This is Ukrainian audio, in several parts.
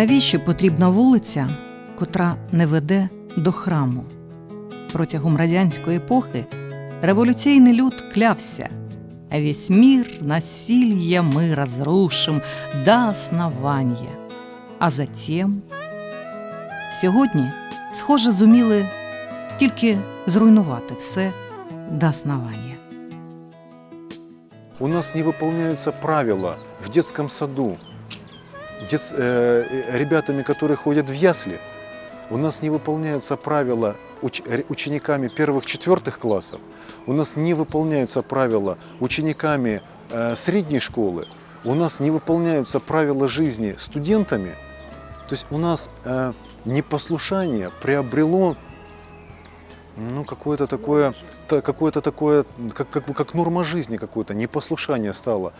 Навіщо потрібна вулиця, котра не веде до храму? Протягом радянської епохи революційний люд клявся. Весь мир насилья мы разрушим до основания. А затем сьогодні, схоже, зуміли тільки зруйнувати все до основання. У нас не выполняются правила в детском саду Дет- э, ребятами, которые ходят в ясли, у нас не выполняются правила уч- р- учениками первых-четвертых классов. У нас не выполняются правила учениками э, средней школы. У нас не выполняются правила жизни студентами. То есть у нас э, непослушание приобрело ну, какое-то такое, та- какое-то такое, как, как, бы как норма жизни какое-то, непослушание стало.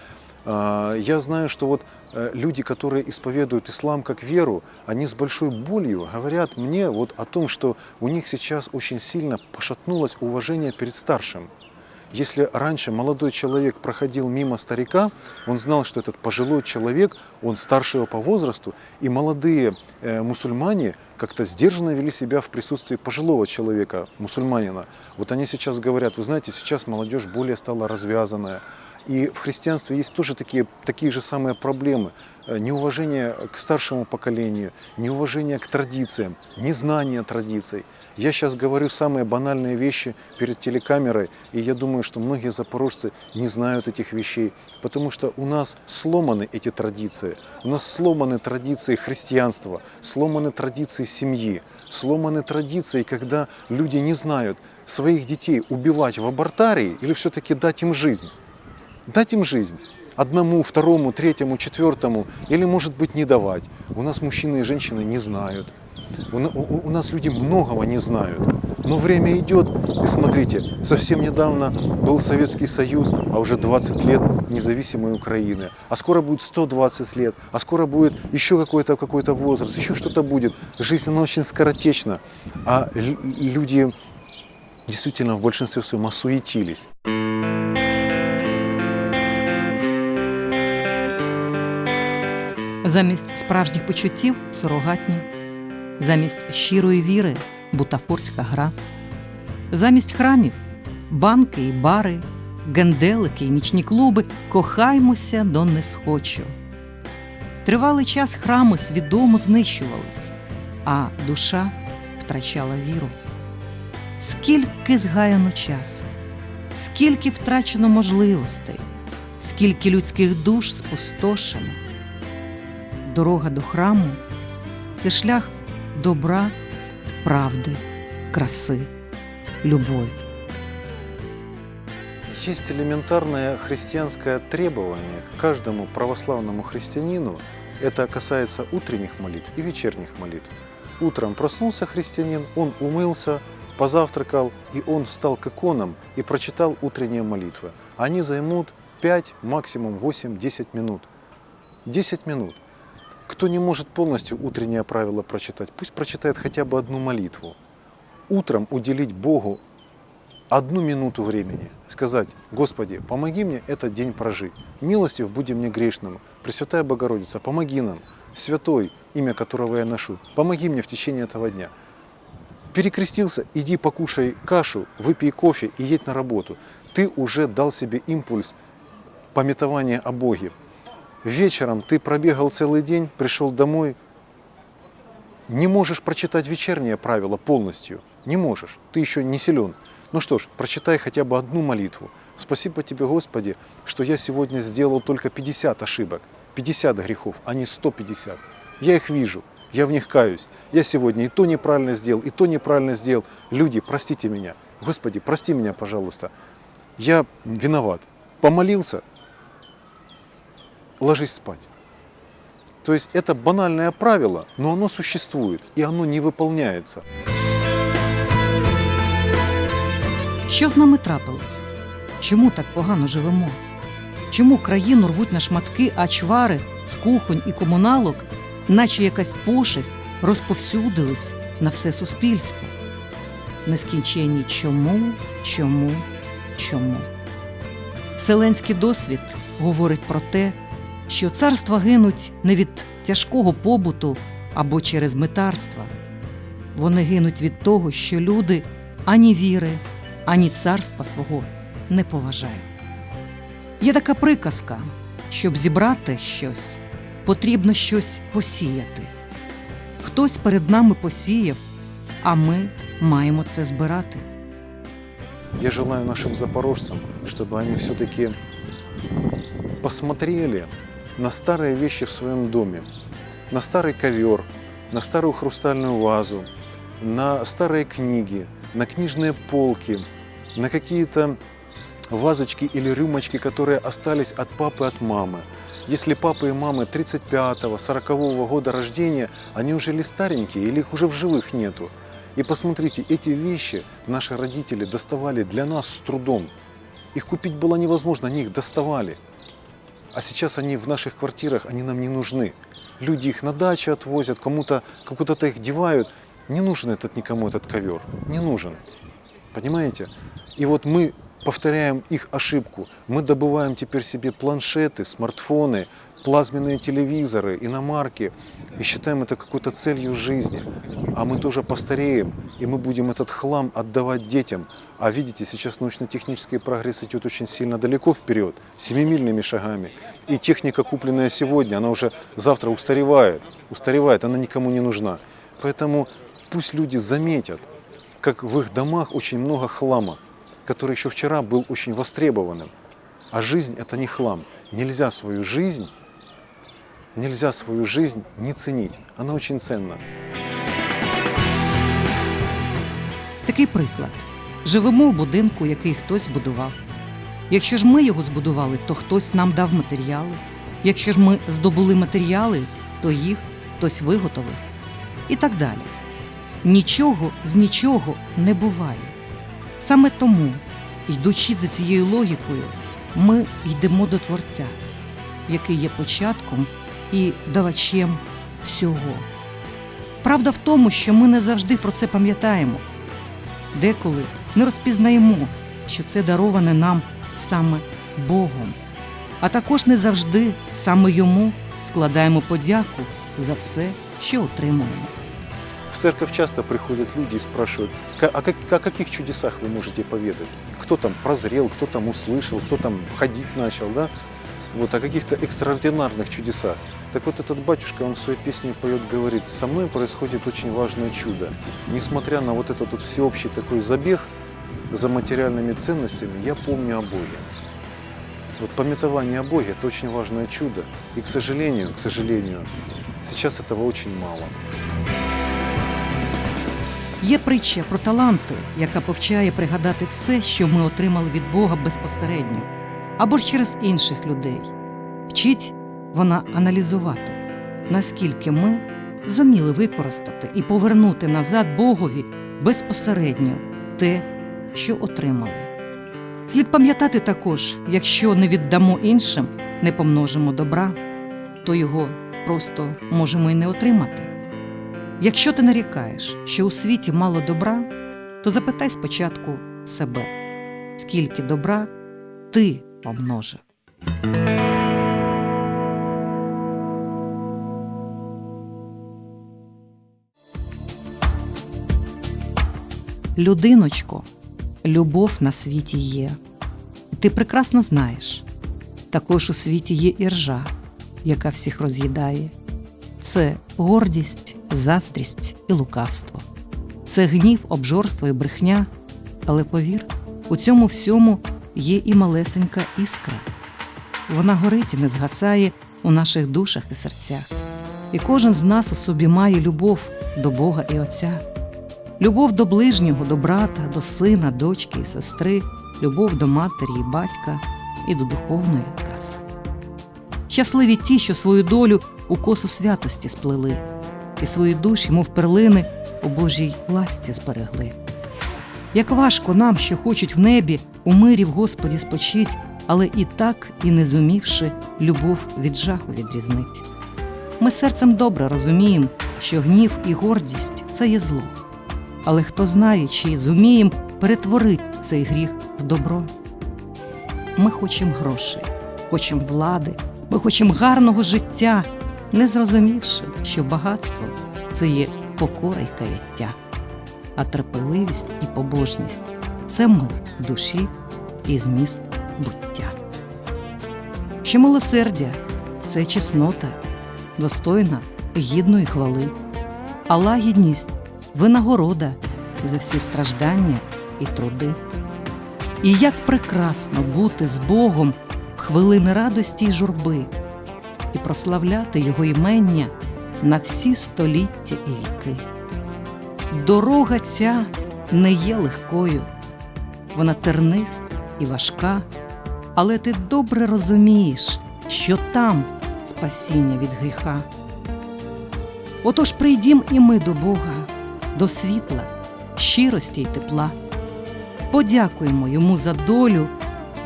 А, Я знаю, что вот э, люди, которые исповедуют ислам как веру, они с большой болью говорят мне вот о том, что у них сейчас очень сильно пошатнулось уважение перед старшим. Если раньше молодой человек проходил мимо старика, он знал, что этот пожилой человек, он старше его по возрасту, и молодые э, мусульмане как-то сдержанно вели себя в присутствии пожилого человека, мусульманина. Вот они сейчас говорят, вы знаете, сейчас молодежь более стала развязанная. И в христианстве есть тоже такие, такие же самые проблемы. Э, Неуважение к старшему поколению, неуважение к традициям, незнание традиций. Я сейчас говорю самые банальные вещи перед телекамерой, и я думаю, что многие запорожцы не знают этих вещей, потому что у нас сломаны эти традиции. У нас сломаны традиции христианства, сломаны традиции семьи, сломаны традиции, когда люди не знают, своих детей убивать в абортарии или все-таки дать им жизнь. Дать им жизнь. Одному, второму, третьему, четвертому, или, может быть, не давать. У нас мужчины и женщины не знают. У, у- у нас люди многого не знают. Но время идет, и смотрите, совсем недавно был Советский Союз, а уже 20 лет независимой Украины. А скоро будет 120 лет, а скоро будет еще какой-то какой возраст, еще что-то будет. Жизнь, она очень скоротечна. А лю- люди действительно в большинстве своем осуетились. Замість справжніх почуттів сурогатні, замість щирої віри бутафорська гра, замість храмів банки і бари, генделики і нічні клуби кохаймося до несхочу. Тривалий час храми свідомо знищувались, а душа втрачала віру. Скільки згаяно часу, скільки втрачено можливостей, скільки людських душ спустошено. Дорога до храму це шлях добра, правди, краси, любові. Есть элементарное христианское требование к каждому православному христианину. Это касается утренних молитв и вечерних молитв. Утром проснулся христианин, он умылся, позавтракал, и он встал к иконам и прочитал утренние молитвы. Они займут 5, максимум 8-10 минут. 10 минут. Кто не может полностью утреннее правило прочитать, пусть прочитает хотя бы одну молитву. Утром уделить Богу одну минуту времени, сказать, Господи, помоги мне этот день прожить. Милостив будем мне грешному. Пресвятая Богородица, помоги нам. Святой, имя которого я ношу, помоги мне в течение этого дня. Перекрестился, иди покушай кашу, выпей кофе и едь на работу. Ты уже дал себе импульс пометования о Боге. Вечером ты пробегал целый день, пришел домой, не можешь прочитать вечернее правило полностью. Не можешь. Ты еще не силен. Ну что ж, прочитай хотя бы одну молитву. Спасибо тебе, Господи, что я сегодня сделал только 50 ошибок, 50 грехов, а не 150. Я их вижу, я в них каюсь. Я сегодня и то неправильно сделал, и то неправильно сделал. Люди, простите меня. Господи, прости меня, пожалуйста. Я виноват. Помолился, ложись спать. То есть это банальное правило, но оно существует, и оно не выполняется. Що з нами трапилось? Чому так погано живемо? Чому країну рвуть на шматки, а чвари з кухонь і комуналок, наче якась пошесть, розповсюдились на все суспільство? Нескінченні чому, чому, чому? Вселенський досвід говорить про те, що царства гинуть не від тяжкого побуту або через метарства. Вони гинуть від того, що люди ані віри, ані царства свого не поважають. Є така приказка, щоб зібрати щось, потрібно щось посіяти. Хтось перед нами посіяв, а ми маємо це збирати. Я желаю нашим запорожцам, чтобы они все-таки посмотрели на старые вещи в своем доме, на старый ковер, на старую хрустальную вазу, на старые книги, на книжные полки, на какие-то вазочки или рюмочки, которые остались от папы, от мамы. Если папы и мамы 35-го, 40-го года рождения, они уже ли старенькие или их уже в живых нету. И посмотрите, эти вещи наши родители доставали для нас с трудом. Их купить было невозможно, они их доставали. А сейчас они в наших квартирах, они нам не нужны. Люди их на даче отвозят, кому-то куда-то их девают. Не нужен этот никому этот ковер. Не нужен. Понимаете? И вот мы повторяем их ошибку. Мы добываем теперь себе планшеты, смартфоны, плазменные телевизоры, иномарки и считаем это какой-то целью жизни. А мы тоже постареем, и мы будем этот хлам отдавать детям. А видите, сейчас научно-технический прогресс идет очень сильно далеко вперед, семимильными шагами. И техника, купленная сегодня, она уже завтра устаревает. Устаревает, она никому не нужна. Поэтому пусть люди заметят, как в их домах очень много хлама, который еще вчера был очень востребованным. А жизнь это не хлам. Нельзя свою жизнь, нельзя свою жизнь не ценить. Она очень ценна. Такий приклад: живемо в будинку, який хтось будував. Якщо ж ми його збудували, то хтось нам дав матеріали. Якщо ж ми здобули матеріали, то їх хтось виготовив. І так далі. Нічого з нічого не буває. Саме тому, йдучи за цією логікою, ми йдемо до Творця, який є початком і давачем всього. Правда в тому, що ми не завжди про це пам'ятаємо деколи не розпізнаємо, що це дароване нам саме Богом, а також не завжди саме йому складаємо подяку за все, що отримуємо. В церковь часто приходят люди и спрашивают, «Ка- о, как- о каких чудесах вы можете поведать? Кто там прозрел, кто там услышал, кто там ходить начал, да? Вот о каких-то экстраординарных чудесах. Так вот этот батюшка, он в своей песне поет, говорит, со мной происходит очень важное чудо. Несмотря на вот этот вот всеобщий такой забег за материальными ценностями, я помню о Боге. Вот пометование о Боге – это очень важное чудо. И, к сожалению, к сожалению, сейчас этого очень мало. Є притча про таланти, яка повчає пригадати все, що ми отримали від Бога безпосередньо або ж через інших людей. Вчить вона аналізувати, наскільки ми зуміли використати і повернути назад Богові безпосередньо те, що отримали. Слід пам'ятати також, якщо не віддамо іншим, не помножимо добра, то його просто можемо й не отримати. Якщо ти нарікаєш, що у світі мало добра, то запитай спочатку себе, скільки добра ти помножив. Людиночко, любов на світі є. Ти прекрасно знаєш. Також у світі є іржа, яка всіх роз'їдає. Це гордість, заздрість і лукавство. Це гнів, обжорство і брехня. Але повір, у цьому всьому є і малесенька іскра. Вона горить і не згасає у наших душах і серцях. І кожен з нас у собі має любов до Бога і Отця, любов до ближнього, до брата, до сина, дочки і сестри, любов до матері і батька і до духовної краси. Щасливі ті, що свою долю у косу святості сплели, і свої душі, мов перлини, у Божій ласці зберегли. Як важко нам, що хочуть в небі, у мирі в Господі спочить, але і так, і не зумівши, любов від жаху відрізнить. Ми серцем добре розуміємо, що гнів і гордість це є зло. Але хто знає, чи зумієм перетворити цей гріх в добро. Ми хочемо грошей, хочемо влади, Ми хочемо гарного життя, не зрозумівши, що багатство це є покора й каяття, а терпеливість і побожність це мир душі і зміст буття. Що милосердя це чеснота, достойна гідної хвали, а лагідність винагорода за всі страждання і труди. І як прекрасно бути з Богом в хвилини радості й журби і прославляти Його імення на всі століття і віки. Дорога ця не є легкою, вона терниста і важка, але ти добре розумієш, що там спасіння від гріха. Отож прийдім і ми до Бога, до світла, щирості й тепла. Подякуємо йому за долю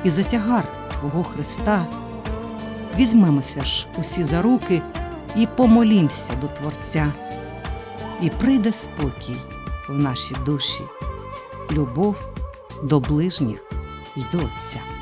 і за тягар свого Христа. Візьмемося ж усі за руки і помолімся до Творця. І прийде спокій в наші душі, любов до ближніх і до Отця.